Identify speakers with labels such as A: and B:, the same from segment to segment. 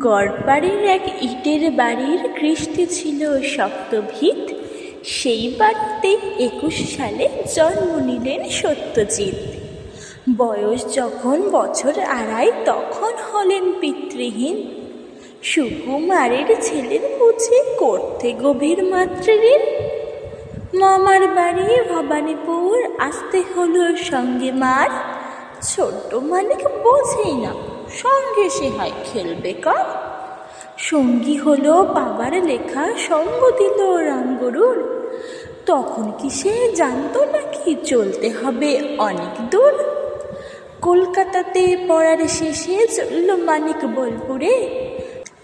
A: গড়পাড়ের এক ইটের বাড়ির কৃষ্টি ছিল সপ্তভিত। সেই বাড়িতে একুশ সালে জন্ম নিলেন সত্যজিৎ। বয়স যখন বছর আড়াই, তখন হলেন পিতৃহীন। সুকুমারের ছেলের বুঝে করতে গভীর মাতৃঋণ মামার বাড়ি ভবানীপুর, আসতে হলো সঙ্গে মার। ছোট্ট মালিক বোঝেই না সঙ্গে সে হয় খেলবে কার? সঙ্গী হলো বাবার লেখা সঙ্গ দিল রামগরুর। তখন কি সে জানতো নাকি চলতে হবে অনেক দূর? কলকাতাতে পড়ার শেষে চলল মানিক বোলপুরে।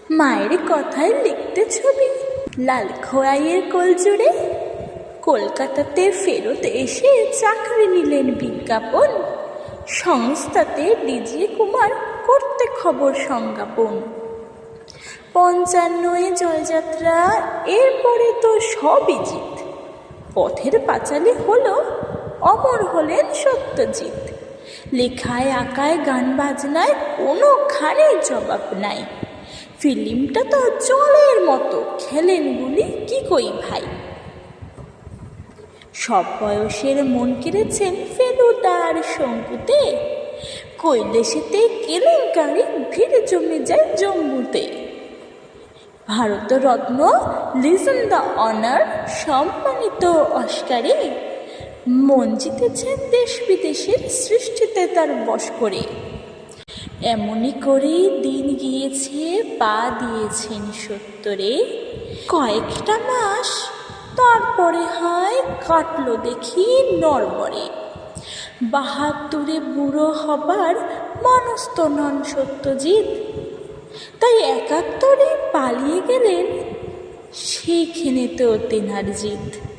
A: মায়ের কথায় লিখতে ছবি, লাল খোয়াইয়ের কোল জুড়ে। কলকাতাতে ফেরত এসে চাকরি নিলেন বিজ্ঞাপন। সংস্থাতে ডিজি কুমার করতে খবর সংজ্ঞাপন। পঞ্চান্নয় জয়যাত্রা এরপরে তো সবই জিত। পথের পাঁচালী হলো অমর হলেন সত্যজিৎ। লেখায় আঁকায় গান বাজনায় কোনোখানে জবাব নাই। ফিল্মটা তো জলের মতো, খেলেন গুলি কি কই ভাই? সব বয়সের মন কেড়েছেন ফেলুদার শঙ্কুতে। কৈলেশেতে কেলেঙ্কারি ভিড় জমে যায় জম্মুতে। ভারতরত্ন লিজন দ্য অনার সম্মানিত অস্কারে মন জিতেছেন দেশ বিদেশের সৃষ্টিতে তার বস করে এমনই করেই দিন গিয়েছে, পা দিয়েছেন সত্তরে। কয়েকটা মাস, তারপরে হয়, কাটলো দেখি নরবরে বাহাত্তরে বুড়ো হবার মানুষ তো নন সত্যজিৎ। তাই একাত্তরে পালিয়ে গেলেন সেইখানে তো তেনার জিত।